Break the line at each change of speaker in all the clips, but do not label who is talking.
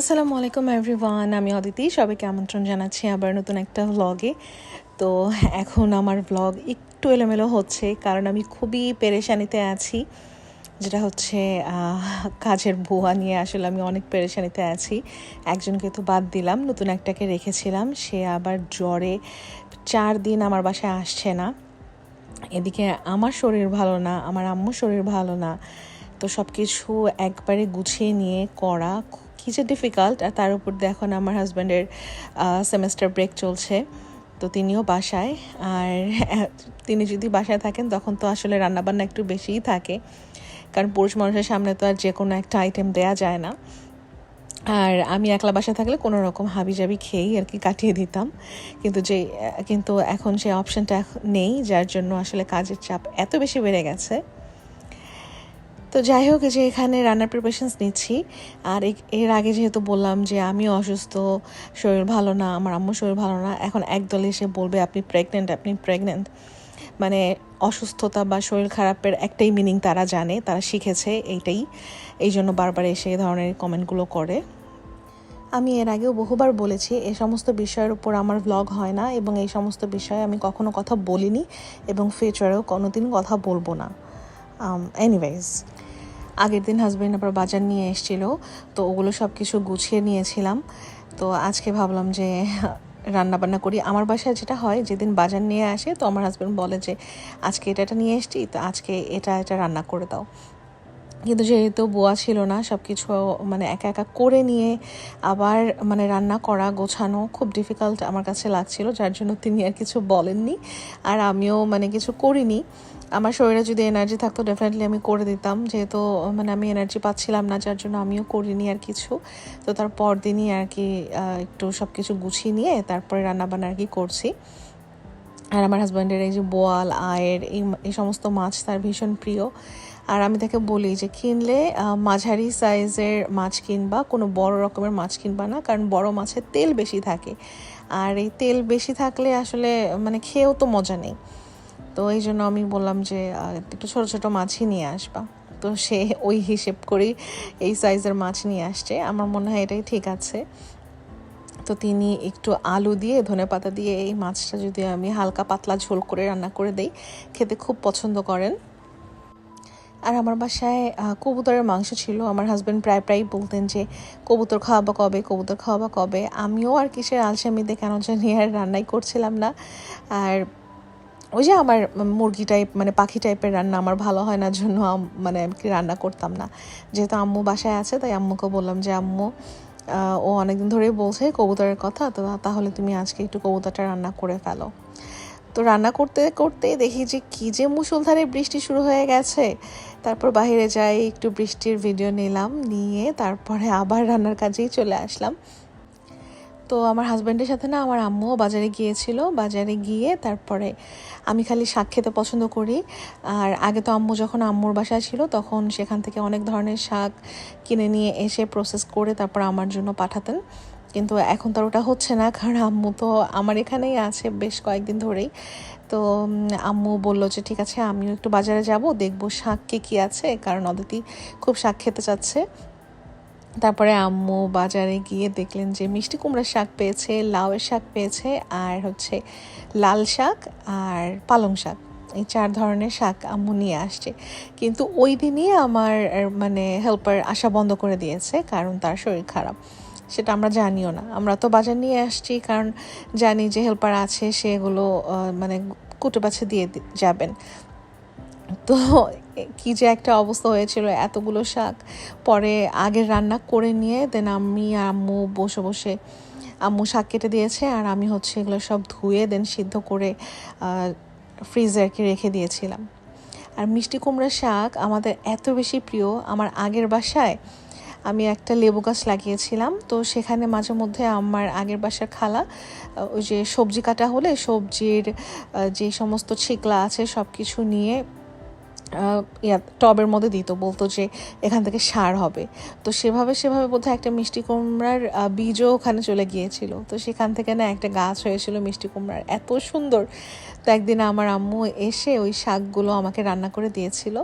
আসসালামু আলাইকুম এভরিওয়ান আমি অদিতি। সবাইকে আমন্ত্রণ জানাচ্ছি আবার নতুন একটা ভ্লগে তো এখন আমার ভ্লগ একটু এলোমেলো হচ্ছে, কারণ আমি খুবই পেরেশানিতে আছি। যেটা হচ্ছে কাজের বুয়া নিয়ে আসলে আমি অনেক পেরেশানিতে আছি। একজনকে তো বাদ দিলাম, নতুন একটাকে রেখেছিলাম। সে আবার জ্বরে চার দিন আমার বাসায় আসছে না। এদিকে আমার শরীর ভালো না, আমার আম্মুর শরীর ভালো না। তো সব কিছু একবারে গুছিয়ে নিয়ে করা কী যে ডিফিকাল্ট আর তার উপর এখন আমার হাজব্যান্ডের সেমেস্টার ব্রেক চলছে। তো তিনিও বাসায়, আর, তিনি যদি বাসায় থাকেন, তখন তো আসলে রান্নাবান্না একটু বেশিই থাকে। কারণ পুরুষ মানুষের সামনে তো আর যে কোনো একটা আইটেম দেয়া যায় না। আর আমি একলা বাসায় থাকলে কোনো রকম হাবিজাবি খেয়েই আর কি কাটিয়ে দিতাম। কিন্তু যে, কিন্তু এখন সেই অপশনটা নেই, যার জন্য আসলে কাজের চাপ এত বেশি বেড়ে গেছে। তো যাই হোক যে এখানে রান্নার প্রিপারেশনস নিচ্ছি। আর এর আগে যেহেতু বললাম যে আমি অসুস্থ, শরীর ভালো না, আমার আম্মুর শরীর ভালো না, এখন একদল এসে বলবে আপনি প্রেগনেন্ট আপনি প্রেগনেন্ট মানে অসুস্থতা বা শরীর খারাপের একটাই মিনিং তারা জানে, তারা শিখেছে এইটাই। এই জন্য বারবার এসে এই ধরনের কমেন্টগুলো করে। আমি এর আগেও বহুবার বলেছি এই সমস্ত বিষয়ের উপর আমার ভ্লগ হয় না এবং এই সমস্ত বিষয়ে আমি কখনো কথা বলিনি এবং ফিউচারেও কোনোদিন কথা বলব না। এনিওয়েজ আগের দিন হাজব্যান্ড আবার বাজার নিয়ে এসেছিল, তো ওগুলো সব কিছু গুছিয়ে নিয়েছিলাম। তো আজকে ভাবলাম যে রান্না বান্না করি। আমার বাসায় যেটা হয়, যেদিন বাজার নিয়ে আসে, তো আমার হাজব্যান্ড বলে যে, আজকে এটা এটা নিয়ে এসছি, তো আজকে এটা এটা রান্না করে দাও। কিন্তু যেহেতু বোয়া ছিল না সব কিছু মানে একা একা করে নিয়ে আবার মানে রান্না করা, গোছানো খুব ডিফিকাল্ট আমার কাছে লাগছিল, যার জন্য তিনি আর কিছু বলেননি। আর আমিও মানে কিছু করিনি। আমার শরীরে যদি এনার্জি থাকতো ডেফিনেটলি আমি করে দিতাম। যেহেতু মানে আমি এনার্জি পাচ্ছিলাম না, যার জন্য আমিও করিনি আর কিছু। তো তার পরদিনই আর কি একটু সব কিছু গুছিয়ে নিয়ে তারপরে রান্নাবান্না আর কি করছি। আর আমার হাজব্যান্ডের এই যে বোয়াল, আয়ের, এই এই সমস্ত মাছ তার ভীষণ প্রিয়। আর আমি তাকে বলি যে, কিনলে মাঝারি সাইজের মাছ কিনবা, কোনো বড় রকমের মাছ কিনবা না, কারণ বড় মাছের তেল বেশি থাকে। আর এই তেল বেশি থাকলে আসলে মানে খেয়েও তো মজা নেই। তো এই জন্য আমি বললাম যে একটু ছোটো ছোটো মাছই নিয়ে আসবা। তো সে ওই হিসেব করেই এই সাইজের মাছ নিয়ে আসছে। আমার মনে হয় এটাই ঠিক আছে। তো তিনি একটু আলু দিয়ে ধনেপাতা দিয়ে এই মাছটা যদি আমি হালকা পাতলা ঝোল করে রান্না করে দেই, খেতে খুব পছন্দ করেন। আর আমার বাসায় কবুতরের মাংস ছিল। আমার হাজব্যান্ড প্রায় প্রায় বলতেন যে, কবুতর খাওয়াবা কবে? কবুতর খাওয়াবা কবে? আমিও আর কিসের আলসামিতে কেন জানি আর রান্নাই করছিলাম না। আর ওই যে আমার মুরগি টাইপ মানে পাখি টাইপের রান্না আমার ভালো হয় না, জন্য মানে আমি রান্না করতাম না। যেহেতু আম্মু বাসায় আছে, তাই আম্মুকে বললাম যে, আম্মু ও অনেকদিন ধরেই বলছে কবুতরের কথা, তো তাহলে তুমি আজকে একটু কবুতরটা রান্না করে ফেলো। তো রান্না করতে করতে দেখি যে, কি যে মুষলধারে বৃষ্টি শুরু হয়ে গেছে। তারপর বাইরে যাই, একটু বৃষ্টির ভিডিও নিলাম, নিয়ে তারপরে আবার রান্নার কাজেই চলে আসলাম। তো আমার হাজব্যান্ডের সাথে না আমার আম্মুও বাজারে গিয়েছিল। বাজারে গিয়ে তারপরে আমি খালি শাক খেতে পছন্দ করি। আর আগে তো আম্মু যখন আম্মুর বাসায় ছিল তখন সেখান থেকে অনেক ধরনের শাক কিনে নিয়ে এসে প্রসেস করে তারপর আমার জন্য পাঠাতেন। কিন্তু এখন তো ওটা হচ্ছে না, কারণ আম্মু তো আমার এখানেই আছে বেশ কয়েকদিন ধরেই। তো আম্মু বলল যে, ঠিক আছে, আমিও একটু বাজারে যাব, দেখব শাক কে কী আছে, কারণ অদিতি খুব শাক খেতে চাচ্ছে। তারপরে আম্মু বাজারে গিয়ে দেখলেন যে মিষ্টি কুমড়ার শাক পেয়েছে, লাউয়ের শাক পেয়েছে, আর হচ্ছে লাল শাক আর পালং শাক। এই চার ধরনের শাক আম্মু নিয়ে আসছে। কিন্তু ওই দিনই আমার মানে হেল্পার আসা বন্ধ করে দিয়েছে, কারণ তার শরীর খারাপ। সেটা আমরা জানিও না। আমরা তো বাজার নিয়ে আসছি, কারণ জানি যে হেল্পার আছে সেগুলো মানে কুটে বাছে দিয়ে যাবেন। তো কি যে একটা অবস্থা হয়েছিল, এতগুলো শাক। পরে আগের রান্না করে নিয়ে দেন আমি আম্মু বসে বসে আম্মু শাক কেটে দিয়েছে, আর আমি হচ্ছে এগুলো সব ধুয়ে দেন সিদ্ধ করে ফ্রিজে আর কি রেখে দিয়েছিলাম। আর মিষ্টি কুমড়া শাক আমাদের এত বেশি প্রিয়। আমার আগের বাসায় আমি একটা লেবু গাছ লাগিয়েছিলাম, তো সেখানে মাঝে মধ্যে আমার আগের বাসার খালা ওই যে সবজি কাটা হলে সবজির যে সমস্ত ছিকলা আছে সব কিছু নিয়ে টবের মধ্যে দিত, বলতো যে এখান থেকে সার হবে। তো সেভাবে সেভাবে বোধহয় একটা মিষ্টি কুমড়ার বীজও ওখানে চলে গিয়েছিল। তো সেখান থেকে না একটা গাছ হয়েছিল মিষ্টি কুমড়ার। এত সুন্দর। তো একদিন আমার আম্মু এসে ওই শাকগুলো আমাকে রান্না করে দিয়েছিল।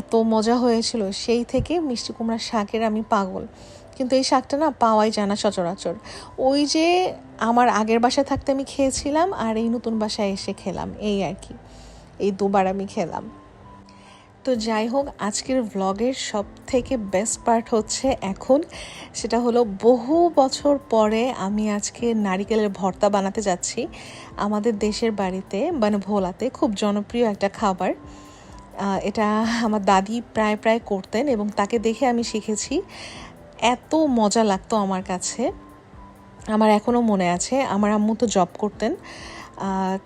এত মজা হয়েছিল। সেই থেকে মিষ্টি কুমড়ার শাকের আমি পাগল। কিন্তু এই শাকটা না পাওয়াই যায় না সচরাচর। ওই যে আমার আগের বাসায় থাকতে আমি খেয়েছিলাম আর এই নতুন বাসায় এসে খেলাম। এই আর কি। এই দুবার আমি খেলাম। তো যাই হোক, আজকের ভ্লগের সব থেকে বেস্ট পার্ট হচ্ছে এখন। সেটা হলো বহু বছর পরে আমি আজকে নারিকেলের ভর্তা বানাতে যাচ্ছি আমাদের দেশের বাড়িতে মানে ভোলাতে, খুব জনপ্রিয় একটা খাবার। এটা আমার দাদি প্রায় প্রায় করতেন এবং তাকে দেখে আমি শিখেছি। এত মজা লাগতো আমার কাছে। আমার এখনও মনে আছে। আমার আম্মু তো জব করতেন।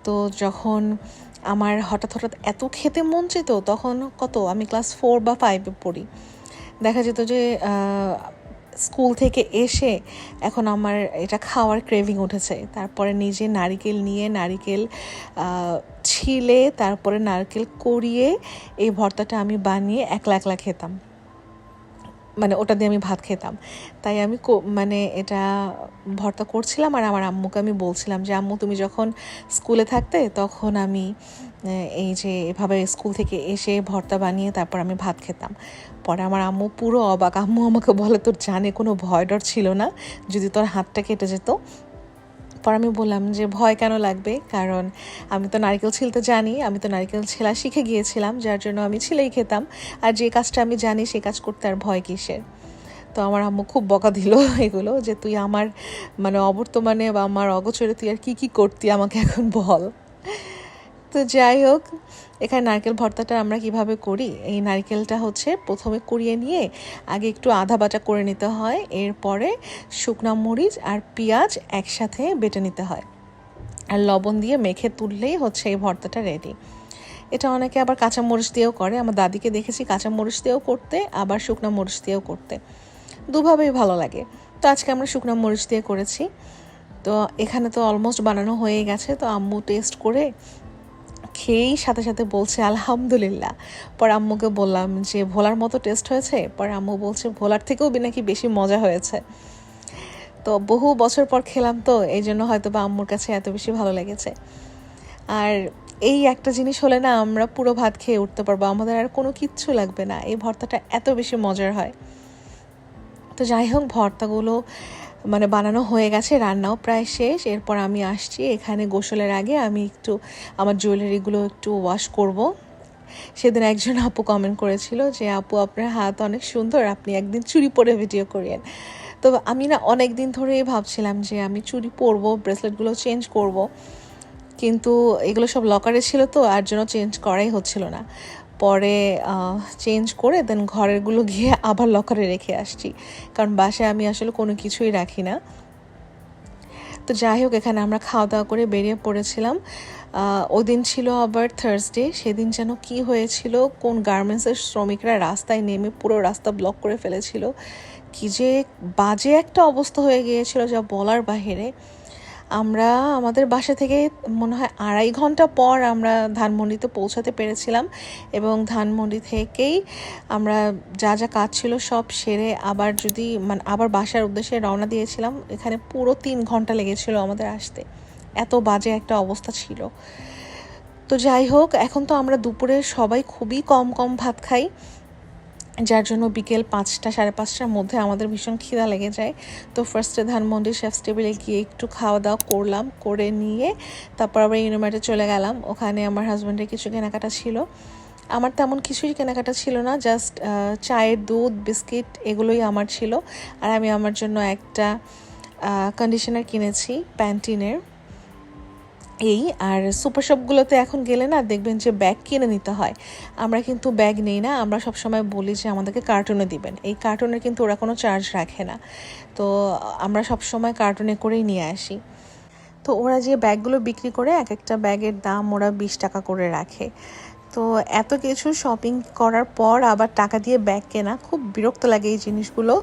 তো যখন আমার হঠাৎ হঠাৎ এত খেতে মন চেত তখন কত, আমি ক্লাস ফোর বা ফাইভে পড়ি। দেখা যেত যে স্কুল থেকে এসে এখন আমার এটা খাওয়ার ক্রেভিং উঠেছে। তারপরে নিজে নারিকেল নিয়ে নারিকেল ছিলে, তারপরে নারকেল করিয়ে এই ভর্তাটা আমি বানিয়ে একলা একলা খেতাম। মানে ওটা দিয়ে আমি ভাত খেতাম। তাই আমি মানে এটা ভর্তা করছিলাম আর আমার আম্মুকে আমি বলছিলাম যে, আম্মু, তুমি যখন স্কুলে থাকতে তখন আমি এই যে এভাবে স্কুল থেকে এসে ভর্তা বানিয়ে তারপর আমি ভাত খেতাম। পরে আমার আম্মু পুরো অবাক। আম্মু আমাকে বলে, তোর জানে কোনো ভয় ডর ছিল না? যদি তোর হাতটা কেটে যেত পর আমি বললাম যে ভয় কেন লাগবে? কারণ আমি তো নারকেল ছিলতে জানি, আমি তো নারকেল ছেলা শিখে গিয়েছিলাম, যার জন্য আমি ছিলেই খেতাম। আর যে কাজটা আমি জানি সে কাজ করতে আর ভয় কিসের তো আমার আম্মু খুব বকা দিল এগুলো যে তুই আমার মানে অবর্তমানে বা আমার অগোচরে তুই আর কী কী করতি আমাকে এখন বল। তো যাই হোক, এখানে নারকেল ভর্তাটা আমরা কীভাবে করি? এই নারকেলটা হচ্ছে প্রথমে কুড়িয়ে নিয়ে আগে একটু আধা বাটা করে নিতে হয়। এরপরে শুকনা মরিচ আর পেঁয়াজ একসাথে বেটে নিতে হয়। আর লবণ দিয়ে মেখে তুললেই হচ্ছে এই ভর্তাটা রেডি এটা অনেকে আবার কাঁচা মরিচ দিয়েও করে। আমার দাদিকে দেখেছি কাঁচা মরিচ দিয়েও করতে, আবার শুকনা মরিচ দিয়েও করতে। দুভাবেই ভালো লাগে। তো আজকে আমরা শুকনো মরিচ দিয়ে করেছি। তো এখানে তো অলমোস্ট বানানো হয়ে গেছে। তো আম্মু টেস্ট করে খেয়েই সাথে সাথে বলছে, আলহামদুলিল্লাহ। পর আম্মুকে বললাম যে, ভোলার মতো টেস্ট হয়েছে? পর আম্মু বলছে, ভোলার থেকেও নাকি বেশি মজা হয়েছে। তো বহু বছর পর খেলাম তো, এই জন্য হয়তো বা আম্মুর কাছে এত বেশি ভালো লেগেছে। আর এই একটা জিনিস হলে না আমরা পুরো ভাত খেয়ে উঠতে পারব, আমাদের আর কোনো কিচ্ছু লাগবে না, এই ভর্তাটা এত বেশি মজার হয়। তো যাই হোক, ভর্তাগুলো মানে বানানো হয়ে গেছে, রান্নাও প্রায় শেষ। এরপর আমি আসছি এখানে গোসলের আগে। আমি একটু আমার জুয়েলারিগুলো একটু ওয়াশ করব। সেদিন একজন আপু কমেন্ট করেছিল যে, আপু, আপনার হাত অনেক সুন্দর। আপনি একদিন চুরি পরে ভিডিও করিয়েন। তো আমি না অনেক দিন ধরেই ভাবছিলাম যে, আমি চুরি পরবো ব্রেসলেটগুলো চেঞ্জ করব। কিন্তু এগুলো সব লকারে ছিল তো, আর জন্য চেঞ্জ করাই হচ্ছিল না। পরে চেঞ্জ করে দেন ঘরেরগুলো গিয়ে আবার লকারে রেখে আসছি। কারণ বাসায় আমি আসলে কোনো কিছুই রাখি না। তো যাই হোক এখানে আমরা খাওয়া দাওয়া করে বেরিয়ে পড়েছিলাম। আহ, ওই দিন ছিল আবার থার্সডে সেদিন যেন কি হয়েছিল কোন গার্মেন্টসের শ্রমিকরা রাস্তায় নেমে পুরো রাস্তা ব্লক করে ফেলেছিল। কি যে বাজে একটা অবস্থা হয়ে গিয়েছিল যা বলার বাহিরে। আমরা আমাদের বাসা থেকে মনে হয় আড়াই ঘণ্টা পর আমরা ধানমন্ডিতে পৌঁছাতে পেরেছিলাম এবং ধানমন্ডি থেকেই আমরা যা যা কাজ ছিল সব সেরে আবার যদি মানে আবার বাসার উদ্দেশ্যে রওনা দিয়েছিলাম, এখানে পুরো তিন ঘণ্টা লেগেছিল আমাদের আসতে। এত বাজে একটা অবস্থা ছিল। তো যাই হোক, এখন তো আমরা দুপুরে সবাই খুবই কম কম ভাত খাই। যার জন্য বিকেল পাঁচটা, সাড়ে পাঁচটার মধ্যে আমাদের ভীষণ খিদা লেগে যায়। তো ফার্স্টে ধানমন্ডি শেফ টেবিলে গিয়ে একটু খাওয়া দাওয়া করলাম, করে নিয়ে তারপর আবার ইউনিমার্টে চলে গেলাম। ওখানে আমার হাজব্যান্ডের কিছু কেনাকাটা ছিল। আমার তেমন কিছুই কেনাকাটা ছিল না জাস্ট চায়ের দুধ, বিস্কিট এগুলোই আমার ছিল। আর আমি আমার জন্য একটা কন্ডিশনার কিনেছি প্যান্টিনের এই, আর সুপার শপগুলোতে এখন গেলে না দেখবেন যে ব্যাগ কিনে নিতে হয়। আমরা কিন্তু ব্যাগ নেই না, আমরা সবসময় বলি যে আমাদেরকে কার্টুনে দিবেন। এই কার্টুনে কিন্তু ওরা কোনো চার্জ রাখে না। তো আমরা সবসময় কার্টুনে করেই নিয়ে আসি। তো ওরা যে ব্যাগগুলো বিক্রি করে, এক একটা ব্যাগের দাম ওরা বিশ টাকা করে রাখে। তো এত কিছু শপিং করার পর আবার টাকা দিয়ে ব্যাগ কেনা, খুব বিরক্ত লাগে এই জিনিসগুলো,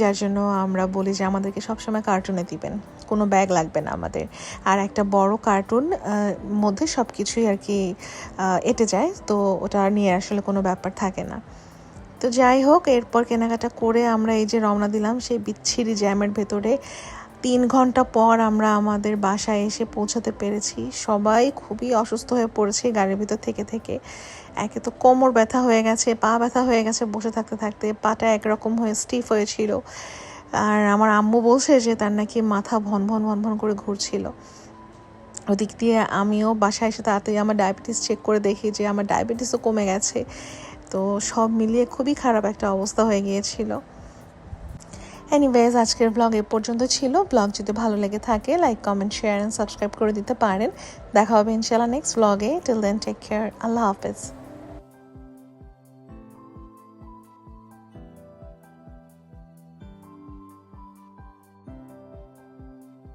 যার জন্য আমরা বলি যে আমাদেরকে সবসময় কার্টুনে দিবেন। কোনো ব্যাগ লাগবে না আমাদের। আর একটা বড় কার্টুন মধ্যে সব কিছুই আর কি এঁটে যায়, তো ওটা নিয়ে আসলে কোনো ব্যাপার থাকে না। তো যাই হোক, এরপর কেনাকাটা করে আমরা এই যে রওনা দিলাম সেই বিচ্ছিরি জ্যামের ভেতরে তিন ঘণ্টা পর আমরা আমাদের বাসায় এসে পৌঁছাতে পেরেছি। সবাই খুবই অসুস্থ হয়ে পড়েছে গাড়ির ভিতর থেকে থেকে। একে তো কোমর ব্যথা হয়ে গেছে, পা ব্যথা হয়ে গেছে, বসে থাকতে থাকতে পাটা একরকম হয়ে স্টিফ হয়েছিল। আর আমার আম্মু বলছে যে তার নাকি মাথা ভন ভন ভন ভন করে ঘুরছিল। ওদিক দিয়ে আমিও বাসায় এসে তাড়াতাড়ি আমার ডায়াবেটিস চেক করে দেখি যে আমার ডায়াবেটিসও কমে গেছে। তো সব মিলিয়ে খুবই খারাপ একটা অবস্থা হয়ে গিয়েছিল। এনিওয়েজ আজকের ব্লগ এ পর্যন্ত ছিল। ব্লগ যদি ভালো লেগে থাকে like comment share and subscribe করে দিতে পারেন। দেখা হবে ইনশাল্লাহ নেক্সট ব্লগে টিল দেন টেক কেয়ার আল্লাহ হাফেজ।